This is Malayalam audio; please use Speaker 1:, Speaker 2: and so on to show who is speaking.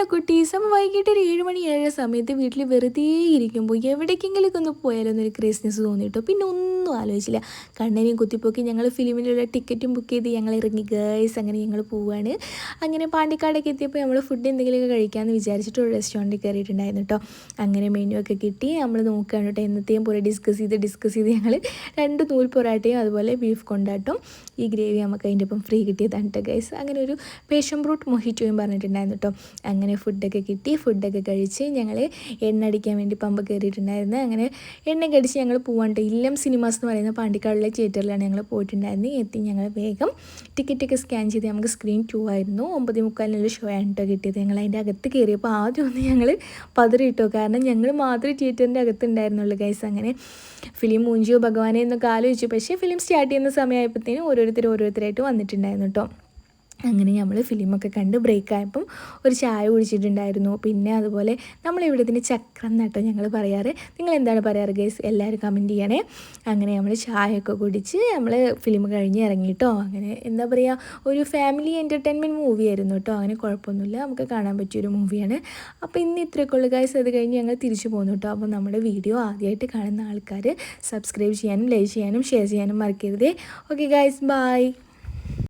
Speaker 1: ഹലോ കുട്ടീസ് അപ്പോൾ വൈകിട്ട് ഒരു ഏഴ് മണി ഏഴ് സമയത്ത് വീട്ടിൽ വെറുതെ ഇരിക്കുമ്പോൾ എവിടേക്കെങ്കിലും ഒന്ന് പോയാലൊന്നൊരു ക്രേസ്നെസ് തോന്നിയിട്ടോ പിന്നെ ഒന്നും ആലോചിച്ചില്ല. കണ്ണനെയും കുത്തിപ്പോക്കി ഞങ്ങൾ ഫിലിമിലുള്ള ടിക്കറ്റും ബുക്ക് ചെയ്ത് ഞങ്ങൾ ഇറങ്ങി ഗേൾസ് അങ്ങനെ ഞങ്ങൾ പോവുകയാണ് അങ്ങനെ പാണ്ടിക്കാടൊക്കെ എത്തിയപ്പോൾ നമ്മൾ ഫുഡ് എന്തെങ്കിലുമൊക്കെ കഴിക്കാമെന്ന് വിചാരിച്ചിട്ട് ഒരു റെസ്റ്റോറന്റിൽ കയറിയിട്ടുണ്ടായിരുന്നു കേട്ടോ അങ്ങനെ മെനു ഒക്കെ കിട്ടി. നമ്മൾ നോക്കുകയാണ് കേട്ടോ എന്നത്തെയും പോലെ ഡിസ്കസ് ചെയ്ത് ഡിസ്കസ് ചെയ്ത് ഞങ്ങൾ രണ്ട് നൂൽ പൊറാട്ടയും അതുപോലെ ബീഫ് കൊണ്ടാട്ടും. ഈ ഗ്രേവി നമുക്ക് അതിന്റെ ഒപ്പം ഫ്രീ കിട്ടിയതാണ് കേട്ടോ ഗൈസ് അങ്ങനെ ഒരു പേഷൻ ബ്രൂട്ട് മൊഹിറ്റോയും പറഞ്ഞിട്ടുണ്ടായിരുന്നു കേട്ടോ അങ്ങനെ ഫുഡൊക്കെ കിട്ടി. ഫുഡൊക്കെ കഴിച്ച് ഞങ്ങൾ എണ്ണ അടിക്കാൻ വേണ്ടി പമ്പ് കയറിയിട്ടുണ്ടായിരുന്നു അങ്ങനെ എണ്ണ കടിച്ച് ഞങ്ങൾ പോവാണ്ട് ഇല്ലം സിനിമാസ് എന്ന് പറയുന്ന പാണ്ടിക്കാടിലെ തിയേറ്ററിലാണ് ഞങ്ങൾ പോയിട്ടുണ്ടായിരുന്നത്. എത്തി ഞങ്ങൾ വേഗം ടിക്കറ്റൊക്കെ സ്കാൻ ചെയ്ത് നമുക്ക് സ്ക്രീൻ ടു ആയിരുന്നു. ഒമ്പത് മുക്കാലിനുള്ള ഷോ ആണ് കേട്ടോ കിട്ടിയത്. ഞങ്ങൾ അതിന്റെ അകത്ത് കയറിയപ്പോൾ ആദ്യം ഒന്ന് ഞങ്ങൾ പതറിയിട്ടോ കാരണം ഞങ്ങൾ മാത്രമേ തിയേറ്ററിന്റെ അകത്ത് ഉണ്ടായിരുന്നുള്ളൂ ഗൈസ് അങ്ങനെ ഫിലിം മൂഞ്ചിയോ ഭഗവാനെ എന്നൊക്കെ ആലോചിച്ചു. പക്ഷേ ഫിലിം സ്റ്റാർട്ട് ചെയ്യുന്ന സമയമായപ്പോഴത്തേനും ഓരോരുത്തർ ഓരോരുത്തരായിട്ട് വന്നിട്ടുണ്ടായിരുന്നു കേട്ടോ. അങ്ങനെ നമ്മൾ ഫിലിമൊക്കെ കണ്ട് ബ്രേക്ക് ആയപ്പം ഒരു ചായ കുടിച്ചിട്ടുണ്ടായിരുന്നു. പിന്നെ അതുപോലെ നമ്മൾ ഇവിടത്തിന് ചക്രം നട്ടോ ഞങ്ങൾ പറയാറ്. നിങ്ങൾ എന്താണ് പറയാറ് ഗേസ് എല്ലാവരും കമന്റ് ചെയ്യണേ. അങ്ങനെ നമ്മൾ ചായയൊക്കെ കുടിച്ച് നമ്മൾ ഫിലിം കഴിഞ്ഞ് ഇറങ്ങിയിട്ടോ അങ്ങനെ എന്താ പറയുക ഒരു ഫാമിലി എന്റർടൈൻമെന്റ് മൂവി ആയിരുന്നു കേട്ടോ അങ്ങനെ കുഴപ്പമൊന്നുമില്ല. നമുക്ക് കാണാൻ പറ്റിയൊരു മൂവിയാണ് അപ്പോൾ ഇന്ന് ഇത്രയൊക്കെ ഉള്ളു ഗൈസ് അത് കഴിഞ്ഞ് ഞങ്ങൾ തിരിച്ചു പോകുന്നു കേട്ടോ അപ്പോൾ നമ്മുടെ വീഡിയോ ആദ്യമായിട്ട് കാണുന്ന ആൾക്കാർ സബ്സ്ക്രൈബ് ചെയ്യാനും ലൈക്ക് ചെയ്യാനും ഷെയർ ചെയ്യാനും മറക്കരുതേ. Okay guys bye